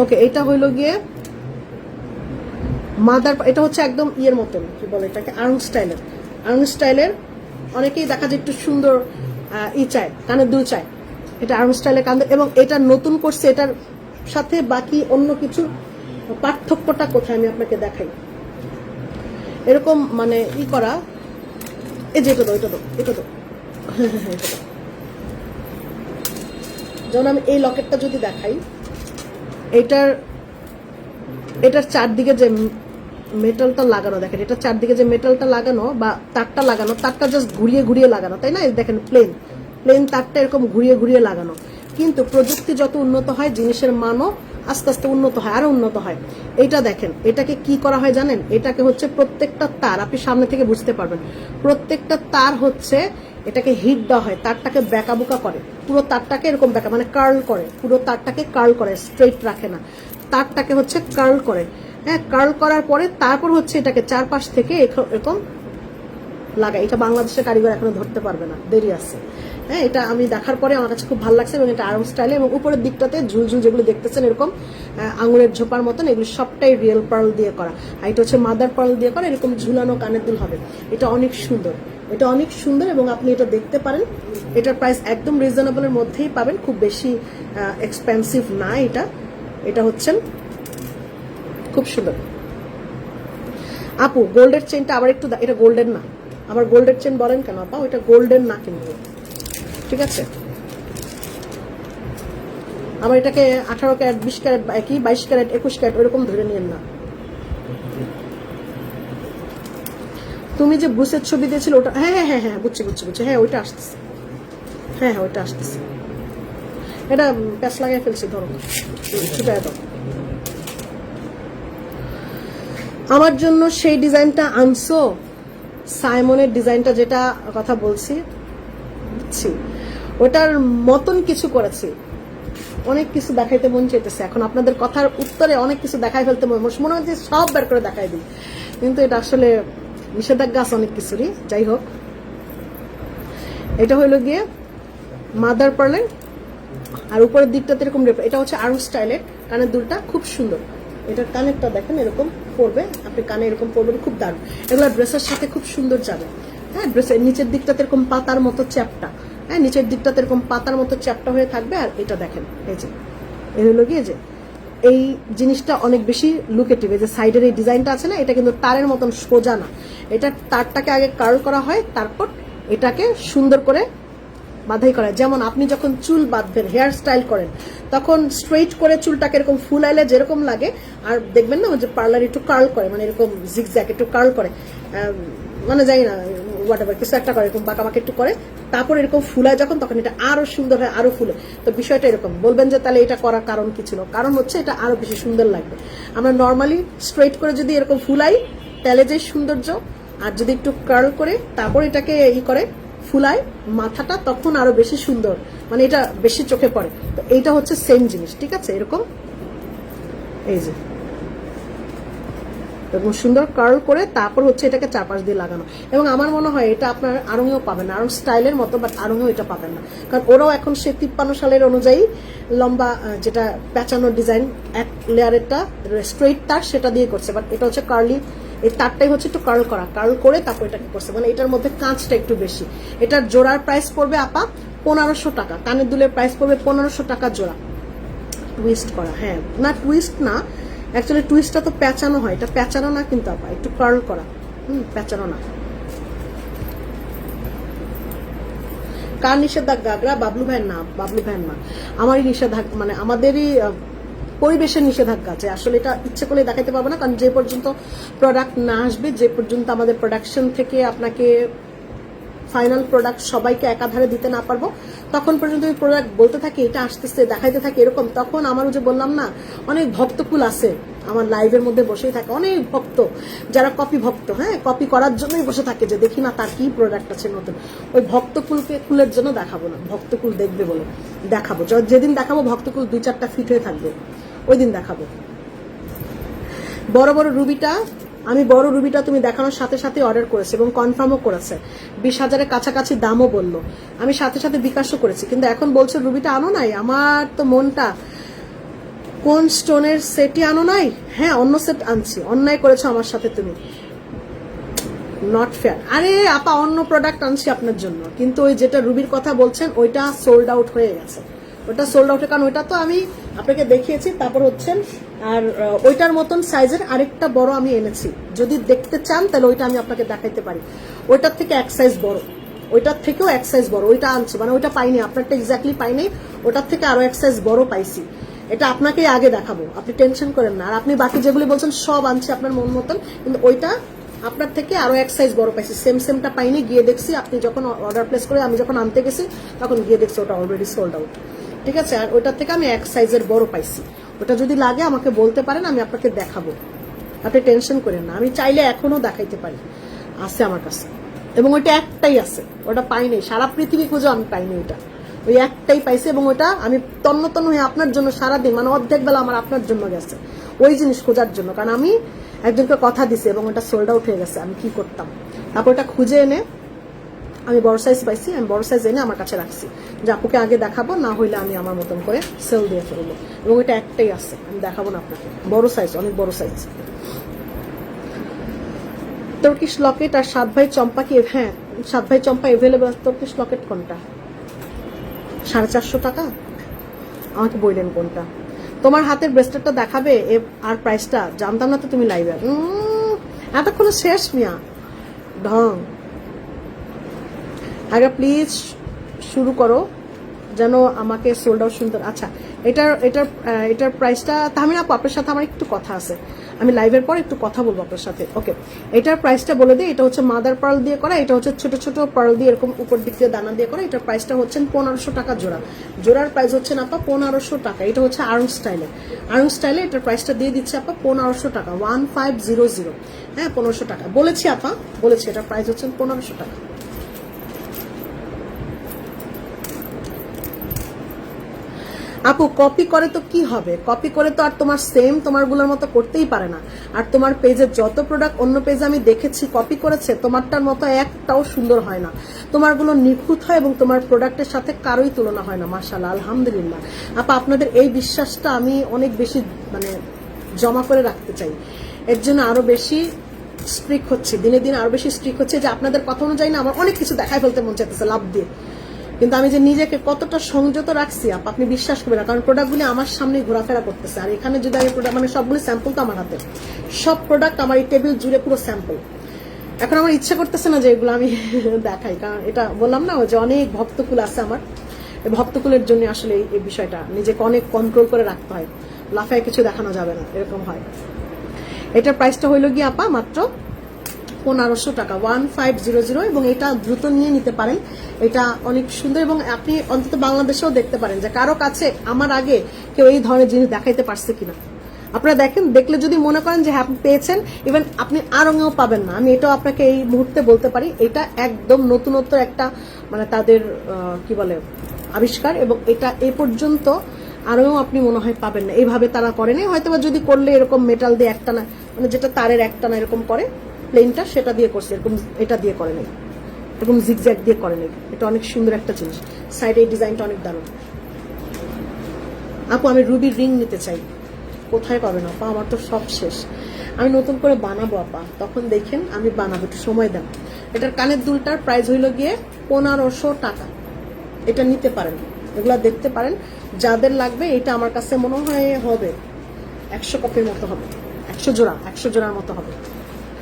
ওকে, এটা হইল গিয়ে মাদার এটা হচ্ছে একদম ইয়ের মতন কি বলে এটাকে? আর্ম স্টাইলের। আর্ম স্টাইলের, অনেকেই দেখা যায় একটু সুন্দর ই চায় কানের দুল চায়। এটা আর্ম স্টাইলের কান এবং এটা নতুন করছে, এটার সাথে বাকি অন্য কিছু পার্থক্যটা কোথায় আমি আপনাকে দেখাই। এরকম মানে ই করা, এই যে এটা দাও এটা দাও এটা দাও। হ্যাঁ হ্যাঁ হ্যাঁ যেমন আমি এই লকেটটা যদি দেখাই এটার এটার চারদিকে যে মেটালটা লাগানো, দেখেন এটা চারদিকে যে মেটালটা লাগানো বা তারটা লাগানো, তারটা জাস্ট ঘুরিয়ে ঘুরিয়ে লাগানো, তাই না? দেখেন প্লেন প্লেন তারটা এরকম ঘুরিয়ে ঘুরিয়ে লাগানো। কিন্তু প্রযুক্তি যত উন্নত হয়, জিনিসের মানও আস্তে আস্তে উন্নত হয়, আরও উন্নত হয়। এটা দেখেন, এটাকে কি করা হয় জানেন? এটাকে হচ্ছে প্রত্যেকটা তার, আপনি সামনে থেকে বুঝতে পারবেন। প্রত্যেকটা তার হচ্ছে এটাকে হিট দেওয়া হয়, তারটাকে বেকাবুকা করে। পুরো তারটাকে এরকম বেকা মানে কার্ল করে। পুরো তারটাকে কার্ল করে স্ট্রেট রাখে না। তারটাকে হচ্ছে কার্ল করে। হ্যাঁ কার্ল করার পরে তারপর হচ্ছে এটাকে চারপাশ থেকে এরকম লাগায়। এটা বাংলাদেশের কারিগর এখনও ধরতে পারবে না, দেরি আছে। হ্যাঁ এটা আমি দেখার পরে আমার কাছে খুব ভালো লাগছে এবং এটা আরাম স্টাইলে এবং উপরের দিকটাতে ঝুলঝুল যেগুলো দেখতেছেন এরকম আঙুরের ঝোপার মতন, এগুলো সবটাই রিয়েল পার্ল দিয়ে করা। আর এটা হচ্ছে মাদার পার্ল দিয়ে করা, এরকম ঝুলানো কানের দুল হবে। এটা অনেক সুন্দর। এটা অনেক সুন্দর এবং আপনি এটা দেখতে পারেন। এটার প্রাইস একদম রিজনেবলের মধ্যেই পাবেন, খুব বেশি এক্সপেন্সিভ না এটা। এটা হচ্ছেন খুব সুন্দর। আপু গোল্ডের চেনটা আবার একটু এটা গোল্ডেন না। আবার গোল্ডের চেন বলেন কেন আপা? ওইটা গোল্ডেন না কিন্তু। ঠিক আছে? আমার এটাকে আঠারো ক্যারেট, বিশ ক্যারেট কি বাইশ ক্যারেট, একুশ ক্যারেট ওরকম ধরে নিয়েন না। তুমি যে ব্রুসের ছবি দিয়েছিল ওটা হ্যাঁ হ্যাঁ হ্যাঁ হ্যাঁ বুঝছি বুঝছি বুঝছি। হ্যাঁ ওইটা আসতেছে। হ্যাঁ হ্যাঁ ওইটা আসতেছে। এটা প্যাঁচ লাগাই ফেলছি ধরো। আমার জন্য সেই ডিজাইনটা আনছো? সাইমনের ডিজাইনটা যেটা কথা বলছি, বুঝছি? ওটার মতন কিছু করেছি। অনেক কিছু দেখাইতে মন চাইতেছে। এখন আপনাদের কথার উত্তরে অনেক কিছু দেখাই ফেলতে মন মনে হচ্ছে সব বের করে দেখাই দিই। কিন্তু এটা আসলে নিষেধাজ্ঞা আছে অনেক কিছুরই। যাই হোক। এটা হইল গিয়ে মাদার পার্লের আর উপরের দিকটাতে এরকম এটা হচ্ছে আর্ম স্টাইলের কানের দুলটা খুব সুন্দর। এটার কানেরটা দেখেন, এরকম পরবে। আপনি কানে এরকম পরবেন, খুব দারুণ। এগুলো ড্রেসের সাথে খুব সুন্দর যাবে। হ্যাঁ ড্রেসের নিচের দিকটাতে এরকম পাতার মতো চ্যাপটা। হ্যাঁ নিচের দিকটাতে এরকম পাতার মতো চ্যাপটা হয়ে থাকবে, আর এটা দেখেন, এই যে, এই হলো গিয়ে যে, এই জিনিসটা অনেক বেশি লুকেটিভ এই যে সাইডের এই ডিজাইনটা আছে না, এটা কিন্তু তারের মতন সোজা না। এটা তারটাকে আগে কার্ল করা হয়, তারপর এটাকে সুন্দর করে বাঁধাই করা যেমন আপনি যখন চুল বাঁধবেন হেয়ার স্টাইল করেন, তখন স্ট্রেইট করে চুলটাকে এরকম ফুল আইলে যেরকম লাগে, আর দেখবেন না যে পার্লার একটু কার্ল করে মানে এরকম জিগজ্যাক একটু কার্ল করে মানে জানি না হোয়াট এভার কিছু একটা করে, এরকম বাঁকা একটু করে, তারপর এরকম ফুলায় যখন, তখন এটা আরও সুন্দর হয়, আরও ফুলে। তো বিষয়টা এরকম। বলবেন যে তাহলে এটা করার কারণ কি ছিল? কারণ হচ্ছে এটা আরও বেশি সুন্দর লাগবে। আমরা নর্মালি স্ট্রেইট করে যদি এরকম ফুলাই, তাহলে যে সৌন্দর্য, আর যদি একটু কার্ল করে, তারপর এটাকে ই করে, ফুলায়, মাথাটা তখন আরও বেশি সুন্দর। মানে এটা বেশি চোখে পড়ে। তো এইটা হচ্ছে সেম জিনিস, ঠিক আছে? এরকম? এই যে। এরকম সুন্দর কার্ল করে তারপর হচ্ছে এটাকে চারপাশ দিয়ে লাগানো। এবং আমার মনে হয় এটা আপনার আরঙেও পাবেন না আরং স্টাইলের মতো বাট আরঙেও এটা পাবেন না। কারণ ওরাও এখন সে তিপ্পান্ন সালের অনুযায়ী লম্বা যেটা প্যাঁচানো ডিজাইন এক লেয়ারেরটা স্ট্রেট তার সেটা দিয়ে করছে। বাট এটা হচ্ছে কার্লি এই তারটাই হচ্ছে একটু কার্ল করা। কার্ল করে তারপর এটাকে করছে। মানে এটার মধ্যে কাঁচটা একটু বেশি। এটার জোড়ার প্রাইস পড়বে আপা পনেরোশো টাকা। কানের দুলের প্রাইস পড়বে পনেরোশো টাকা জোড়া। টুইস্ট করা হ্যাঁ না টুইস্ট না অ্যাকচুয়ালি টুইস্টটা তো প্যাঁচানো হয়। এটা প্যাঁচানো না কিন্তু আপা একটু কার্ল করা। হুম, প্যাঁচানো না। কার নিষেধাজ্ঞা? আগ্রা, বাবলু ভাইয়ের না বাবলু ভাইয়ের না আমারই নিষেধাজ্ঞা মানে আমাদেরই পরিবেশের নিষেধাজ্ঞা আছে। আসলে এটা ইচ্ছে করলে দেখাতে পারব না, কারণ যে পর্যন্ত প্রোডাক্ট না আসবে, যে পর্যন্ত আমাদের প্রোডাকশন থেকে আপনাকে ফাইনাল প্রোডাক্ট সবাইকে একাধারে দিতে না পারব, তখন পর্যন্ত আমি প্রোডাক্ট বলতে থাকি, এটা আসতেছে, দেখাইতে থাকি, এরকম। তখন আমারও যে বললাম না, অনেক ভক্তকুল আছে, আমার লাইভের মধ্যে বসেই থাকে, অনেক ভক্ত, যারা কপি ভক্ত হ্যাঁ কপি করার জন্যই বসে থাকে যে দেখি না তার কি প্রোডাক্ট আছে নতুন। ওই ভক্তকুলকে, কুলের জন্য দেখাবো না, ভক্তকুল দেখবে বলে দেখাবো। যেদিন দেখাবো ভক্তকুল দুই চারটা ফিট হয়ে থাকবে ওই দিন দেখাবো। বড় বড় রুবিটা আমি বড় রুবিটা তুমি দেখানোর সাথে সাথে অর্ডার করেছি এবং কনফার্মও করেছে। বিশ হাজারের কাছাকাছি দামও বলল। আমি সাথে সাথে বিকাশও করেছি। কিন্তু এখন বলছে, রুবিটা আনো নাই? আমার তো মনটা কোন স্টোনের সেটই আনো নাই? হ্যাঁ অন্য সেট আনছি। অন্যায় করেছ আমার সাথে তুমি। নট ফেয়ার আরে আপা, অন্য প্রোডাক্ট আনছি আপনার জন্য। কিন্তু ওই যেটা রুবির কথা বলছেন, ওইটা সোল্ড আউট হয়ে গেছে। ওটা সোল্ড আউটের কারণ ওইটা তো আমি আপনাকে দেখিয়েছি, তারপর হচ্ছেন আর ওইটার মতন সাইজের আরেকটা বড় আমি এনেছি। যদি দেখতে চান, তাহলে ওইটা আমি আপনাকে দেখাইতে পারি। ওইটার থেকে এক সাইজ বড়। ওইটার থেকেও এক সাইজ বড়। ওইটা আনছি মানে ওইটা পাইনি, আপনারটা এক্স্যাক্টলি পাইনি। ওটার থেকে আরও এক সাইজ বড় পাইছি। এটা আপনাকেই আগে দেখাবো। আপনি টেনশন করেন না। আর আপনি বাকি যেগুলি বলছেন, সব আনছি আপনার মন মতন। কিন্তু ওইটা আপনার থেকে আরও এক সাইজ বড় পাইছি। সেম সেমটা পাইনি। গিয়ে দেখছি, আপনি যখন অর্ডার প্লেস করে আমি যখন আনতে গেছি, তখন গিয়ে দেখছি ওটা অলরেডি সোল্ড আউট ঠিক আছে? আর ওইটার থেকে আমি এক সাইজের বড় পাইছি। ওটা যদি লাগে, আমাকে বলতে পারেন, আমি আপনাকে দেখাবো। আপনি টেনশন করেন না। আমি চাইলে এখনও দেখাইতে পারি। আছে আমার কাছে। এবং ওইটা একটাই আছে। ওটা পাইনি সারা পৃথিবী খুঁজে, আমি পাইনি ওইটা। ওই একটাই পাইছি এবং ওটা আমি তন্ন তন্ন হয়ে আপনার জন্য সারাদিন মানে অর্ধেক বেলা আমার আপনার জন্য গেছে। ওই জিনিস খোঁজার জন্য। কারণ আমি একজনকে কথা দিছি এবং ওটা সোল্ড আউট হয়ে গেছে। আমি কি করতাম? তারপর ওটা খুঁজে এনে আমি বড় সাইজ পাইছি, আমি বড় সাইজ এনে আমার কাছে রাখছি। যে আপুকে আগে দেখাবো, না হইলে আমি আমার মতন করে সেল দিয়ে ফেলব। এবং এটা একটাই আছে, আমি দেখাবো না আপনাকে। বড় সাইজ অনেক বড় সাইজ তুর্কিশ লকেট আর সাত ভাই চম্পা কি হ্যাঁ সাত ভাই চম্পা এভেলেবেল তুর্কিশ লকেট কোনটা? সাড়ে চারশো টাকা? আমাকে বললেন কোনটা? তোমার হাতের ব্রেসলেটটা দেখাবে আর প্রাইসটা জানতাম না তো তুমি লাইভে এতক্ষণ শেষ মিয়া। ঢং। আগে প্লিজ শুরু করো, যেন আমাকে সোল্ড আউট সুন্দর আচ্ছা এটার এটার এটার প্রাইসটা তাহমিন আপু, আপনার সাথে আমার একটু কথা আছে। আমি লাইভের পর একটু কথা বলব আপনার সাথে। ওকে এটার প্রাইসটা বলে দিই, এটা হচ্ছে মাদার পার্ল দিয়ে করা, এটা হচ্ছে ছোট ছোট পার্ল দিয়ে এরকম উপর দিক দিয়ে দানা দিয়ে করা, এটার প্রাইসটা হচ্ছে পনেরোশো টাকা জোড়া। জোড়ার প্রাইস হচ্ছে আপা পনেরোশো টাকা, এটা হচ্ছে আর্ম স্টাইলে আর্ম স্টাইলে এটার প্রাইসটা দিয়ে দিচ্ছে আপা পনেরোশো টাকা ওয়ান ফাইভ জিরো জিরো হ্যাঁ পনেরোশো টাকা। বলেছি আপা, বলেছি, এটার প্রাইস হচ্ছে পনেরোশো টাকা। আপু কপি করে তো কি হবে? কপি করে তো আর তোমার সেম তোমারগুলোর মতো করতেই পারে না। আর তোমার পেজে যত প্রোডাক্ট অন্য পেজে আমি দেখেছি কপি করেছে, তোমারটার মতো একটাও সুন্দর হয় না। তোমারগুলো নিখুঁত হয় এবং তোমার প্রোডাক্টের সাথে কারোই তুলনা হয় না মাশাল্লাহ আলহামদুলিল্লাহ। আপা, আপনাদের এই বিশ্বাসটা আমি অনেক বেশি মানে জমা করে রাখতে চাই। এর জন্য আরও বেশি স্ট্রিক হচ্ছে, দিনে দিনে আরও বেশি স্ট্রিক হচ্ছে, যে আপনাদের কথা অনুযায়ী না, আমার অনেক কিছু দেখায় ফেলতে মন চাইতেছে, লাভ দিয়ে। কিন্তু আমি যে নিজেকে কতটা সংযত রাখছি, আপ, আপনি বিশ্বাস করবেন না, কারণ প্রোডাক্টগুলি আমার সামনে ঘোরাফেরা করতেছে। আর এখানে যদি আমি প্রোডাক্ট মানে সবগুলি স্যাম্পল তো আমার হাতে। সব প্রোডাক্ট আমার এই টেবিল জুড়ে পুরো স্যাম্পল এখন আমার ইচ্ছে করতেছে না যে এগুলো আমি দেখাই, কারণ এটা বললাম না যে অনেক ভক্তকুল আছে আমার। ভক্তকুলের জন্য আসলে এই বিষয়টা, নিজেকে অনেক কন্ট্রোল করে রাখতে হয়। লাফায় কিছু দেখানো যাবে না, এরকম হয়। এটার প্রাইসটা হইল গিয়ে আপা, মাত্র পনেরোশো টাকা ওয়ান ফাইভ জিরো জিরো এবং এটা দ্রুত নিয়ে নিতে পারেন। এটা অনেক সুন্দর এবং আপনি অন্তত বাংলাদেশেও দেখতে পারেন যে কারও কাছে আমার আগে কেউ এই ধরনের জিনিস দেখাইতে পারছে কিনা। আপনারা দেখেন, দেখলে যদি মনে করেন যে হ্যাঁ পেয়েছেন ইভেন আপনি আর রঙেও পাবেন না। আমি এটাও আপনাকে এই মুহূর্তে বলতে পারি, এটা একদম নতুনত্ব একটা মানে তাদের কি বলে, আবিষ্কার এবং এটা এ পর্যন্ত আরও আপনি মনে হয় পাবেন না। এইভাবে তারা করেনি হয়তো যদি করলে এরকম মেটাল দিয়ে একটা না মানে যেটা তারের একটা না এরকম করে প্লেনটা সেটা দিয়ে করছে, এরকম এটা দিয়ে করে নেই। এরকম জিগজ্যাগ দিয়ে করে নেই। এটা অনেক সুন্দর একটা জিনিস। সাইডে এই ডিজাইনটা অনেক দারুণ। আপু, আমি রুবির রিং নিতে চাই। কোথায় পাবেন আপা? আমার তো সব শেষ। আমি নতুন করে বানাবো আপা। তখন দেখেন আমি বানাবো, একটু সময় দেন। এটার কানের দুলটার প্রাইস হইল গিয়ে পনেরোশো টাকা। এটা নিতে পারেন। এগুলো দেখতে পারেন। যাদের লাগবে, এটা আমার কাছে মনে হয় হবে। একশো কপির মতো হবে। একশো জোড়া, একশো জোড়ার মতো হবে।